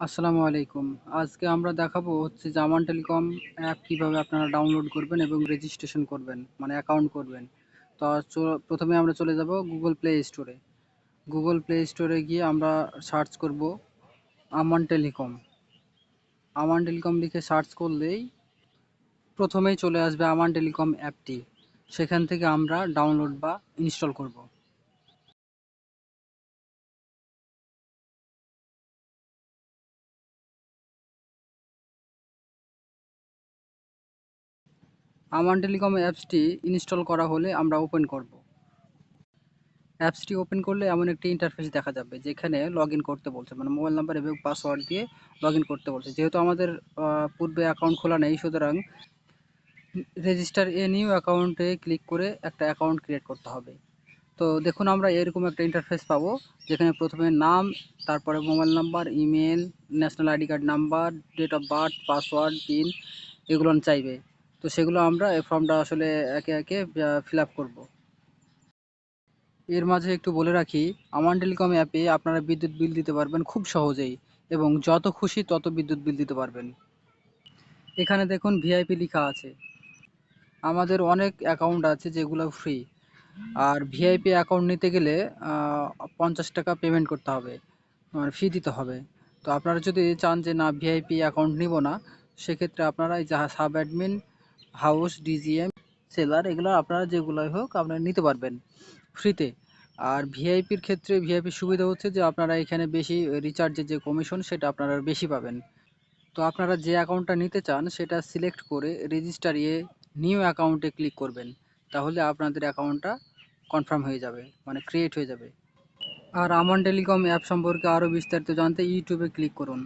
আসসালামু আলাইকুম। আজকে আমরা দেখাবো হচ্ছে জামান টেলিকম অ্যাপ কীভাবে আপনারা ডাউনলোড করবেন এবং রেজিস্ট্রেশন করবেন মানে অ্যাকাউন্ট করবেন। তো প্রথমে আমরা চলে যাব গুগল প্লে স্টোরে গুগল প্লে স্টোরে গিয়ে আমরা সার্চ করব আমান টেলিকম। আমান টেলিকম লিখে সার্চ করলেই প্রথমেই চলে আসবে আমান টেলিকম অ্যাপটি সেখান থেকে আমরা ডাউনলোড বা ইনস্টল করব। টেলিকম অ্যাপসটি ইনস্টল করা হলে আমরা ওপেন করব। অ্যাপসটি ওপেন করলে এমন একটি ইন্টারফেস দেখা যাবে যেখানে লগ করতে বলছে মানে মোবাইল নাম্বার এবং পাসওয়ার্ড দিয়ে লগ করতে বলছে। যেহেতু আমাদের পূর্বে অ্যাকাউন্ট খোলা নেই, সুতরাং রেজিস্টার এ নিউ অ্যাকাউন্টে ক্লিক করে একটা অ্যাকাউন্ট ক্রিয়েট করতে হবে। তো দেখুন আমরা এরকম একটা ইন্টারফেস পাবো, যেখানে প্রথমে নাম, তারপরে mobile number email national ID card number date of birth password PIN এগুলো চাইবে। তো সেগুলো আমরা এই ফর্মটা আসলে একে একে ফিল আপ করব। এর মাঝে একটু বলে রাখি আমান টেলিকম অ্যাপে আপনারা বিদ্যুৎ বিল দিতে পারবেন খুব সহজেই এবং যত খুশি তত বিদ্যুৎ বিল দিতে পারবেন। এখানে দেখুন ভিআইপি লেখা আছে। আমাদের অনেক অ্যাকাউন্ট আছে যেগুলো ফ্রি আর ভিআইপি অ্যাকাউন্ট নিতে গেলে পঞ্চাশ টাকা পেমেন্ট করতে হবে মানে ফি দিতে হবে। তো আপনারা যদি চান যে না ভিআইপি অ্যাকাউন্ট নিব না, সেক্ষেত্রে আপনারা এই যাহা sub admin house, DGM, seller, এগুলো আপনারা যেগুলোই হোক আপনারা নিতে পারবেন ফ্রিতে। আর ভিআইপির ক্ষেত্রে ভিআইপির সুবিধা হচ্ছে যে আপনারা এখানে বেশি রিচার্জের যে কমিশন সেটা আপনারা বেশি পাবেন। তো আপনারা যে অ্যাকাউন্টটা নিতে চান সেটা সিলেক্ট করে রেজিস্টার ইয়ে নিউ অ্যাকাউন্টে ক্লিক করবেন। তাহলে আপনাদের অ্যাকাউন্টটা কনফার্ম হয়ে যাবে মানে ক্রিয়েট হয়ে যাবে। আর আমান টেলিকম অ্যাপ সম্পর্কে আরও বিস্তারিত জানতে ইউটিউবে ক্লিক করুন।